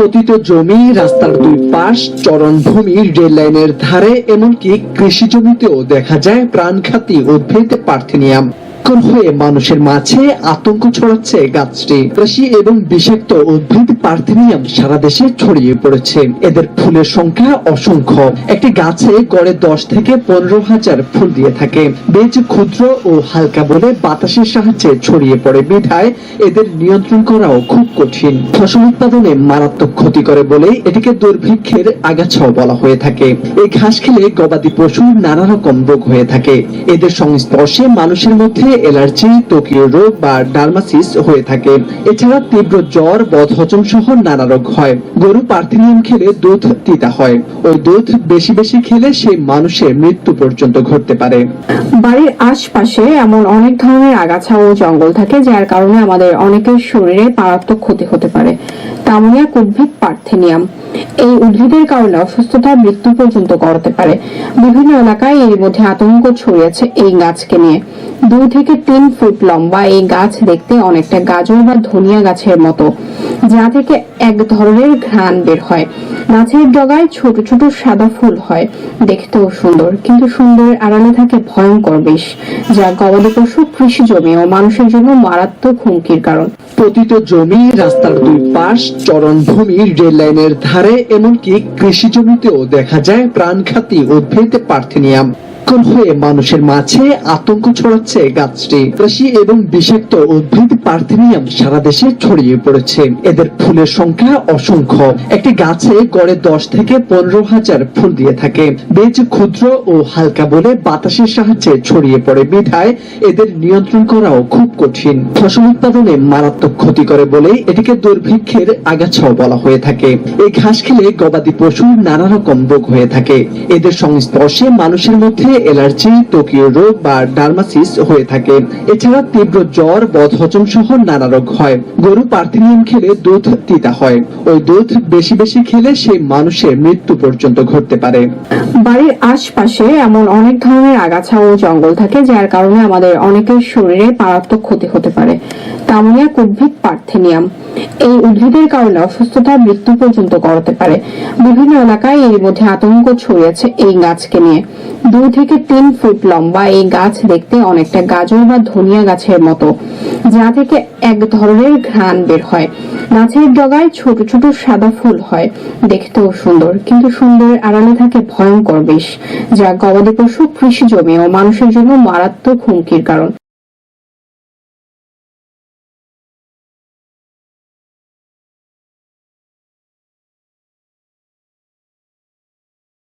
পতিত জমি, রাস্তার দুই পাশ চরণভূমি রেল লাইনের ধারে, এমনকি কৃষি জমিতেও দেখা যায় প্রাণঘাতী উদ্ভিদ পার্থেনিয়াম। কোন হয়ে মানুষের মাঝে আতঙ্ক ছড়াচ্ছে গাছটি। কৃষি এবং বিষাক্ত উদ্ভিদ পার্থেনিয়াম সারা দেশে ছড়িয়ে পড়েছে। এদের ফুলের সংখ্যা অসংখ্য। একটি গাছে গড়ে দশ থেকে পনেরো হাজার ফুল দিয়ে থাকে। বীজ ক্ষুদ্র ও হালকা বলে বাতাসের সাহায্যে ছড়িয়ে পড়ে বিধায় এদের নিয়ন্ত্রণ করাও খুব কঠিন। ফসল উৎপাদনে মারাত্মক ক্ষতি করে বলে এটিকে দুর্ভিক্ষের আগাছাও বলা হয়ে থাকে। এই ঘাস খেলে গবাদি পশুর নানা রকম রোগ হয়ে থাকে। এদের সংস্পর্শে মানুষের মধ্যে অ্যালার্জি টোকিও রোগ বা ডার্মাসিস হয়ে থাকে। এছাড়া তীব্র জ্বর বদহজম সহ নানা রোগ হয়। গরু পার্থেনিয়াম খেলে দুধ তিতা হয়। ওই দুধ বেশি বেশি খেলে সেই মানুষের মৃত্যু পর্যন্ত ঘটতে পারে। বাড়ির আশপাশে এমন অনেক ধরনের আগাছা ও জঙ্গল থাকে, যার কারণে আমাদের অনেকের শরীরে মারাত্মক ক্ষতি হতে পারে। তামনিয়াক উদ্ভিদ পার্থেনিয়াম। এই উদ্ভিদের কারণে অসুস্থতা মৃত্যু পর্যন্ত করতে পারে। বিভিন্ন এলাকায় এর মধ্যে আতঙ্ক ছড়িয়েছে এই গাছকে নিয়ে। দুই থেকে তিন ফুট লম্বা এই গাছ দেখতে অনেকটা গাজর বা ধনিয়া গাছের মতো, যা থেকে এক ধরনের ঘ্রাণ বের হয়। গাছের ডগায় ছোট ছোট সাদা ফুল হয়। দেখতেও সুন্দর, কিন্তু সুন্দরের আড়ালে থাকে ভয়ঙ্কর বিষ, যা গবাদি পশু কৃষি জমি ও মানুষের জন্য মারাত্মক হুমকির কারণ। পতিত জমি রাস্তার দুই পাশ চরণভূমি রেল লাইনের ধারে, এমনকি কৃষি জমিতেও দেখা যায় প্রাণঘাতী উদ্ভিদ পার্থেনিয়াম। কোন হয়ে মানুষের মাঝে আতঙ্ক ছড়াচ্ছে গাছটি। কৃষি এবং বিষাক্ত উদ্ভিদ পার্থেনিয়াম সারা দেশে ছড়িয়ে পড়েছে। এদের ফুলের সংখ্যা অসংখ্য। একটি গাছে গড়ে দশ থেকে পনেরো হাজার ফুল দিয়ে থাকে। বীজ ক্ষুদ্র ও হালকা বলে বাতাসের সাহায্যে ছড়িয়ে পড়ে বিধায় এদের নিয়ন্ত্রণ করাও খুব কঠিন। ফসল উৎপাদনে মারাত্মক ক্ষতি করে বলেই এটিকে দুর্ভিক্ষের আগাছাও বলা হয়ে থাকে। এই ঘাস খেলে গবাদি পশুর নানা রকম রোগ হয়ে থাকে। এদের সংস্পর্শে মানুষের মধ্যে অ্যালার্জি টোকিও রোগ বা ডার্মাসিস হয়ে থাকে। এছাড়া তীব্র জ্বর, বদহজম সহ নানা রোগ হয়। গরু পার্থেনিয়াম খেলে দুধ তিতা হয়। ওই দুধ বেশি বেশি খেলে সেই মানুষের মৃত্যু পর্যন্ত ঘটতে পারে। বাড়ির আশপাশে এমন অনেক ধরনের আগাছা ও জঙ্গল থাকে, যার কারণে আমাদের অনেকের শরীরে মারাত্মক ক্ষতি হতে পারে। তামনিয়াক উদ্ভিদ পার্থেনিয়াম এই উদ্ভিদের কারণে অসুস্থতা মৃত্যু পর্যন্ত করতে পারে। বিভিন্ন এলাকায় এর মধ্যে আতঙ্ক ছড়িয়েছে এই গাছকে নিয়ে। দুই থেকে তিন ফুট লম্বা এই গাছ দেখতে অনেকটা গাজর বা ধনিয়া গাছের মতো, যা থেকে এক ধরনের ঘ্রাণ বের হয়। গাছের ডগায় ছোট ছোট সাদা ফুল হয়, দেখতেও সুন্দর, কিন্তু সুন্দরের আড়ালে থাকে ভয়ঙ্কর বেশ যা গবাদি পশু কৃষি জমি ও মানুষের জন্য মারাত্মক হুমকির কারণ।